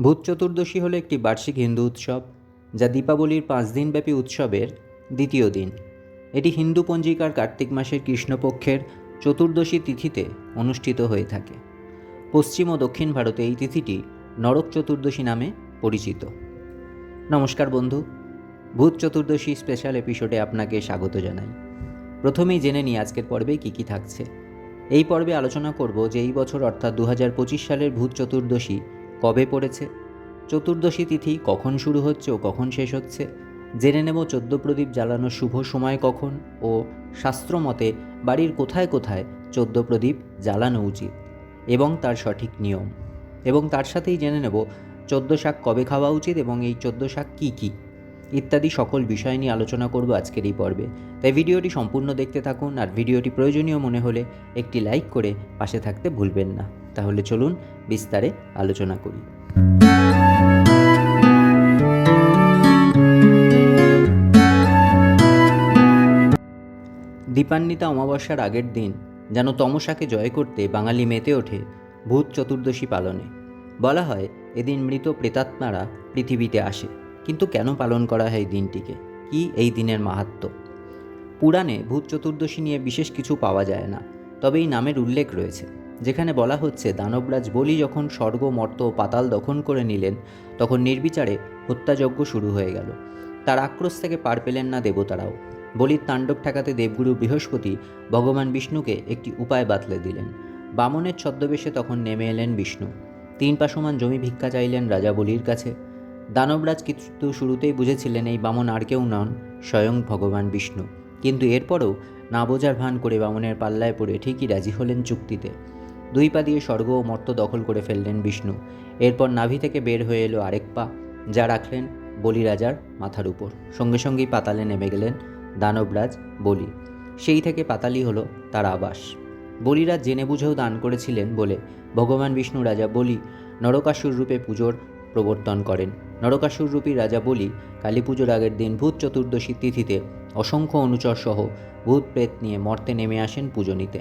ভূত চতুর্দশী হলো একটি বার্ষিক হিন্দু উৎসব, যা দীপাবলির পাঁচ দিনব্যাপী উৎসবের দ্বিতীয় দিন। এটি হিন্দু পঞ্জিকার কার্তিক মাসের কৃষ্ণপক্ষের চতুর্দশী তিথিতে অনুষ্ঠিত হয়ে থাকে। পশ্চিম ও দক্ষিণ ভারতে এই তিথিটি নরক চতুর্দশী নামে পরিচিত। নমস্কার বন্ধু ভূত চতুর্দশী স্পেশাল এপিসোডে আপনাকে স্বাগত জানাই। প্রথমেই জেনে নিই আজকের পর্বে কী কী থাকছে। এই পর্বে আলোচনা করব যে এই বছর অর্থাৎ দু হাজার পঁচিশ সালের ভূত চতুর্দশী কবে পড়েছে? চতুর্দশী তিথি কখন শুরু হচ্ছে ও কখন শেষ হচ্ছে? জেনে নেব চোদ্দ প্রদীপ জ্বালানোর শুভ সময় কখন ও শাস্ত্রমতে বাড়ির কোথায় কোথায় চোদ্দ প্রদীপ জ্বালানো উচিত এবং তার সঠিক নিয়ম। এবং তার সাথেই জেনে নেব চোদ্দ শাক কবে খাওয়া উচিত এবং এই চোদ্দ শাক কী কী ইত্যাদি সকল বিষয় নিয়ে আলোচনা করব আজকের এই পর্বে। তাই ভিডিওটি সম্পূর্ণ দেখতে থাকুন আর ভিডিওটি প্রয়োজনীয় মনে হলে একটি লাইক করে পাশে থাকতে ভুলবেন না। তাহলে চলুন বিস্তারে আলোচনা করি। দীপান্বিতা অমাবস্যার আগের দিন যেন তমসাকে জয় করতে বাঙালি মেতে ওঠে ভূত চতুর্দশী পালনে। বলা হয়, এদিন মৃত প্রেতাত্মারা পৃথিবীতে আসে। কিন্তু কেন পালন করা হয় দিনটিকে? কি এই দিনের মাহাত্ম্য? পুরাণে ভূত চতুর্দশী নিয়ে বিশেষ কিছু পাওয়া যায় না, তবে এই নামের উল্লেখ রয়েছে। যেখানে বলা হচ্ছে দানবরাজ বলি যখন স্বর্গ, মর্ত ও পাতাল দখল করে নিলেন, তখন নির্বিচারে হত্যাযজ্ঞ শুরু হয়ে গেল। তার আক্রোশ থেকে পার পেলেন না দেবতারাও। বলির তাণ্ডব ঠেকাতে দেবগুরু বৃহস্পতি ভগবান বিষ্ণুকে একটি উপায় বাতলে দিলেন। বামনের ছদ্মবেশে তখন নেমে এলেন বিষ্ণু। তিন পাশমান জমি ভিক্ষা চাইলেন রাজা বলির কাছে। দানবরাজ কিন্তু শুরুতেই বুঝেছিলেন এই বামন আর কেউ নন, স্বয়ং ভগবান বিষ্ণু। কিন্তু এরপরও না বোঝার ভান করে বামনের পাল্লায় পড়ে ঠিকই রাজি হলেন চুক্তিতে। দুই পা দিয়ে স্বর্গ ও মর্ত দখল করে ফেললেন বিষ্ণু। এরপর নাভি থেকে বের হয়ে এলো আরেক পা, যা রাখলেন বলি রাজার মাথার উপর। সঙ্গে সঙ্গেই পাতালে নেমে গেলেন দানবরাজ বলি। সেই থেকে পাতালি হলো তার আবাস। বলিরাজ জেনে বুঝেও দান করেছিলেন বলে ভগবান বিষ্ণু রাজা বলি নরকাসুর রূপে পুজোর প্রবর্তন করেন। নরকাসুর রূপী রাজা বলি কালী পুজোর আগের দিন ভূত চতুর্দশী তিথিতে অসংখ্য অনুচর সহ ভূত প্রেত নিয়ে মর্তে নেমে আসেন পুজো নিতে।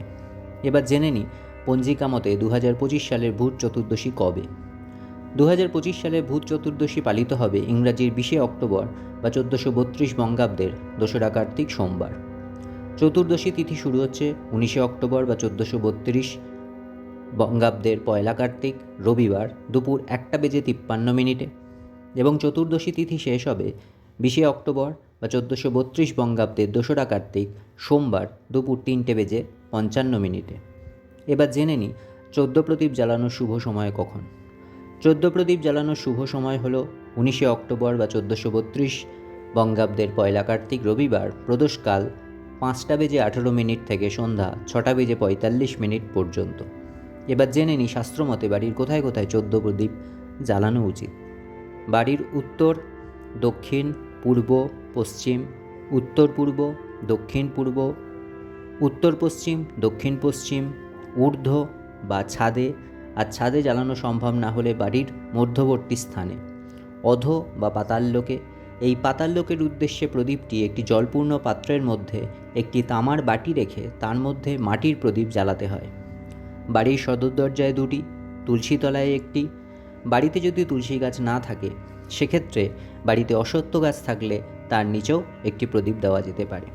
এবার জেনে নিই পঞ্জিকা মতে দু হাজার পঁচিশ সালের ভূত চতুর্দশী কবে? দু সালে ভূত চতুর্দশী পালিত হবে ইংরাজির বিশে অক্টোবর বা চোদ্দোশো বত্রিশ বঙ্গাব্দের দোসরা কার্তিক সোমবার। চতুর্দশী তিথি শুরু হচ্ছে উনিশে অক্টোবর বা চোদ্দোশো বত্রিশ বঙ্গাব্দের পয়লা কার্তিক, রবিবার দুপুর একটা বেজে তিপ্পান্ন মিনিটে। এবং চতুর্দশী তিথি শেষ হবে বিশে অক্টোবর বা চোদ্দোশো বত্রিশ বঙ্গাব্দের দোসরা কার্তিক, সোমবার দুপুর তিনটে বেজে পঞ্চান্ন মিনিটে। এবার জেনে নিই চোদ্দ প্রদীপ জ্বালানোর শুভ সময় কখন। চোদ্দ প্রদীপ জ্বালানোর শুভ সময় হল উনিশে অক্টোবর বা চোদ্দোশো বত্রিশ, বঙ্গাব্দের পয়লা কার্তিক রবিবার, প্রদোষকাল পাঁচটা বেজে আঠেরো মিনিট থেকে সন্ধ্যা ছটা বেজে পঁয়তাল্লিশ মিনিট পর্যন্ত। এবার জেনে নিই শাস্ত্রমতে বাড়ির কোথায় কোথায় চোদ্দ প্রদীপ জ্বালানো উচিত। বাড়ির উত্তর, দক্ষিণ, পূর্ব, পশ্চিম, উত্তর পূর্ব, দক্ষিণ পূর্ব, উত্তর পশ্চিম, দক্ষিণ পশ্চিম ঊর্ধ্ব বা ছাদে, আর ছাদে জ্বালানো সম্ভব না হলে বাড়ির মধ্যবর্তী স্থানে। অধ বা পাতাল লোকে এই পাতাল লোকের উদ্দেশ্যে প্রদীপটি একটি জলপূর্ণ পাত্রের মধ্যে একটি তামার বাটি রেখে তার মধ্যে মাটির প্রদীপ জ্বালাতে হয়। বাড়ির সদর দরজায় দুটি, তুলসী তলায় একটি। বাড়িতে যদি তুলসী গাছ না থাকে, সেক্ষেত্রে বাড়িতে অসত্য গাছ থাকলে তার নিচেও একটি প্রদীপ দেওয়া যেতে পারে।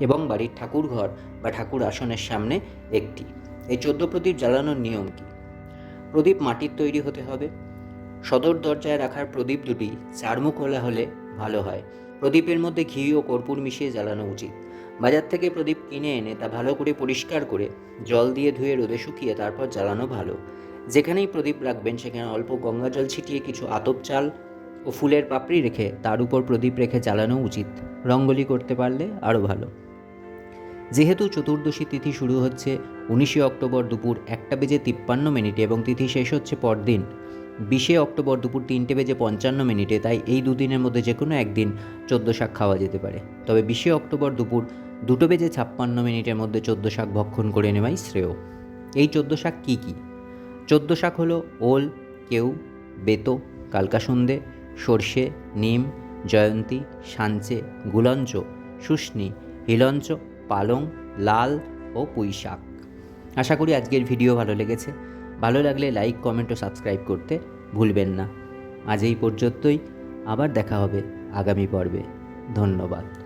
এবং বাড়ির ঠাকুর ঘর বা ঠাকুর আসনের সামনে একটি। এই চোদ্দ প্রদীপ জ্বালানোর নিয়ম কী? প্রদীপ মাটির তৈরি হতে হবে। সদর দরজায় রাখার প্রদীপ দুটি চারমুখ হলে হলে ভালো হয়। প্রদীপের মধ্যে ঘি ও কর্পূর মিশিয়ে জ্বালানো উচিত। বাজার থেকে প্রদীপ কিনে এনে তা ভালো করে পরিষ্কার করে জল দিয়ে ধুয়ে রোদে শুকিয়ে তারপর জ্বালানো ভালো। যেখানেই প্রদীপ রাখবেন সেখানে অল্প গঙ্গা জল ছিটিয়ে কিছু আতপ চাল ও ফুলের পাপড়ি রেখে তার উপর প্রদীপ রেখে জ্বালানো উচিত। রঙ্গলি করতে পারলে আরও ভালো। যেহেতু চতুর্দশী তিথি শুরু হচ্ছে উনিশে অক্টোবর দুপুর একটা বেজে তিপ্পান্ন মিনিটে এবং তিথি শেষ হচ্ছে পরদিন। বিশে অক্টোবর দুপুর তিনটে বেজে পঞ্চান্ন মিনিটে, তাই এই দুদিনের মধ্যে যে কোনো একদিন চোদ্দ শাক খাওয়া যেতে পারে। তবে বিশে অক্টোবর দুপুর দুটো বেজে ছাপ্পান্ন মিনিটের মধ্যে চোদ্দ শাক ভক্ষণ করে নেওয়াই শ্রেয়। এই চোদ্দ শাক কী কী? চোদ্দ শাক হলো ওল, কেউ, বেতো, কালকাসন্দে, সর্ষে, নিম, জয়ন্তী, সাঞ্চে, গুলঞ্চ, শুষ্নি, হিলঞ্চ পালং, লাল ও পুঁই শাক আশা করি আজকের ভিডিও ভালো লেগেছে। ভালো লাগলে লাইক, কমেন্ট ও সাবস্ক্রাইব করতে ভুলবেন না। আজ এই পর্যন্তই। আবার দেখা হবে আগামী পর্বে। ধন্যবাদ।